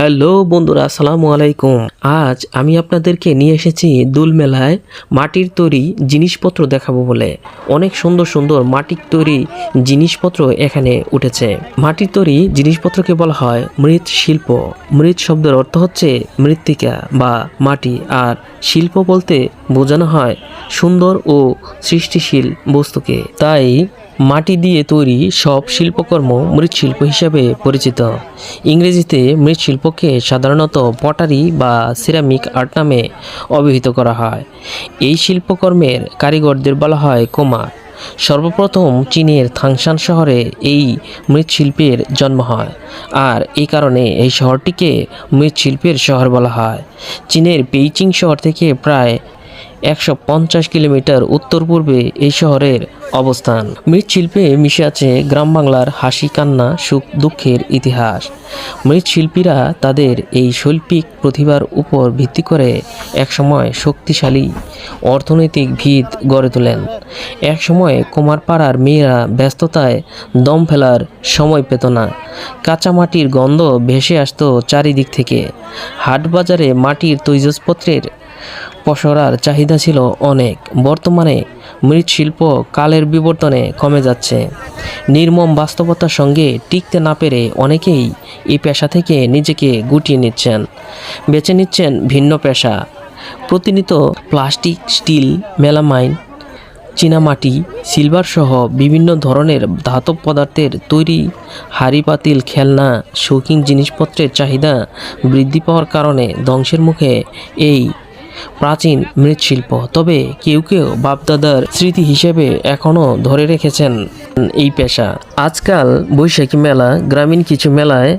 Hello বন্ধুরা, আসসালামু আলাইকুম। আজ আমি আপনাদেরকে নিয়ে এসেছি দুল মেলায় মাটির তৈরি জিনিসপত্র দেখাবো বলে। অনেক সুন্দর সুন্দর মাটির তৈরি জিনিসপত্র এখানে উঠেছে। মাটির তৈরি জিনিসপত্রকে বলা হয় মৃৎ শিল্প মৃৎ শব্দের অর্থ হচ্ছে মৃত্তিকা বা মাটি, আর শিল্প বলতে বোঝানো হয় সুন্দর ও সৃষ্টিশীল বস্তুকে। তাই মাটি দিয়ে তৈরি সব শিল্পকর্ম মৃৎশিল্প হিসেবে পরিচিত। ইংরেজিতে মৃৎশিল্পকে সাধারণত পটারি বা সিরামিক আর্ট নামে অভিহিত করা হয়। এই শিল্পকর্মের কারিগরদের বলা হয় কুমার। সর্বপ্রথম চীনের থাংশান শহরে এই মৃৎশিল্পের জন্ম হয় আর এই কারণে এই শহরটিকে মৃৎশিল্পের শহর বলা হয়। চীনের বেইচিং শহর থেকে প্রায় একশো পঞ্চাশ কিলোমিটার উত্তর পূর্বে এই শহরের অবস্থান। মৃৎশিল্পে মিশে আছে গ্রাম বাংলার হাসি, কান্না, সুখ, দুঃখের ইতিহাস। মৃৎশিল্পীরা তাদের এই শৈল্পিক প্রতিভার উপর ভিত্তি করে একসময় শক্তিশালী অর্থনৈতিক ভিত গড়ে তোলেন। একসময় কুমারপাড়ার মেয়েরা ব্যস্ততায় দম ফেলার সময় পেত না। কাঁচামাটির গন্ধ ভেসে আসতো চারিদিক থেকে। হাটবাজারে মাটির তৈজসপত্রের পসরার চাহিদা ছিল অনেক। বর্তমানে মৃৎশিল্প কালের বিবর্তনে কমে যাচ্ছে। নির্মম বাস্তবতার সঙ্গে টিকতে না পেরে অনেকেই এই পেশা থেকে নিজেকে গুটিয়ে নিচ্ছেন। বেছে নিচ্ছেন ভিন্ন পেশা। প্রতিনিয়ত প্লাস্টিক, স্টিল, মেলামাইন, চীনামাটি, সিলভার সহ বিভিন্ন ধরনের ধাতব পদার্থের তৈরি হাড়ি, পাতিল, খেলনা, শৌখিন জিনিসপত্রের চাহিদা বৃদ্ধি পাওয়ার কারণে ধ্বংসের মুখে এই প্রাচীন মৃৎশিল্প। তবে কেউ কেউ বাপদাদার স্মৃতি হিসেবে এখনও ধরে রেখেছেন এই পেশা। আজকাল বৈশাখী মেলা, গ্রামীণ কিছু মেলায়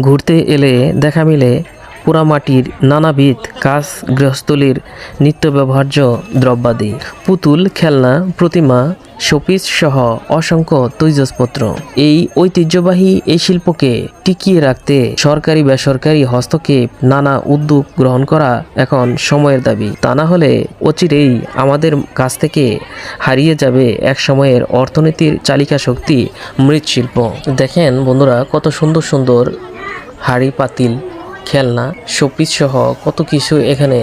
ঘুরতে এলে দেখা মিলে পোড়ামাটির নানাবিধ কাজ গৃহস্থলীর নিত্য ব্যবহার্য দ্রব্যাদি। পুতুল, খেলনা, প্রতিমা, শোপিস সহ অসংখ্য তৈজসপত্র। এই ঐতিহ্যবাহী এই শিল্পকে টিকিয়ে রাখতে সরকারি বেসরকারি হস্তক্ষেপ নানা উদ্যোগ গ্রহণ করা এখন সময়ের দাবি। তা না হলে অচিরেই আমাদের কাছ থেকে হারিয়ে যাবে এক সময়ের অর্থনীতির চালিকা শক্তি মৃৎশিল্প। দেখেন বন্ধুরা, কত সুন্দর সুন্দর হাড়ি পাতিল খেলনা শোপিস সহ কত কিছু এখানে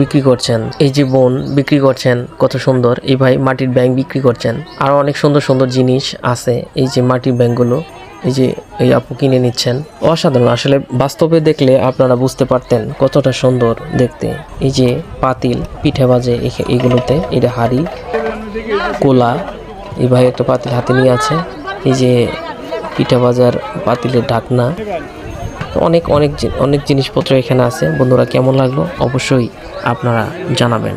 বিক্রি করছেন। এই যে বোন বিক্রি করছেন, কত সুন্দর। এই ভাই মাটির ব্যাংক বিক্রি করছেন। আরও অনেক সুন্দর সুন্দর জিনিস আছে এই যে মাটির ব্যাংকগুলো এই যে এই আপু কিনে নিচ্ছেন। অসাধারণ। আসলে বাস্তবে দেখলে আপনারা বুঝতে পারতেন কতটা সুন্দর দেখতে। এই যে পাতিল, পিঠে বাজে এগুলোতে। এটা হাড়ি, কোলা, এই ভাই একটা পাতিল হাতে নিয়ে আছে। এই যে পিঠা বাজার পাতিলের ঢাকনা। তো অনেক অনেক অনেক জিনিসপত্র এখানে আছে। বন্ধুরা কেমন লাগল? অবশ্যই আপনারা জানাবেন।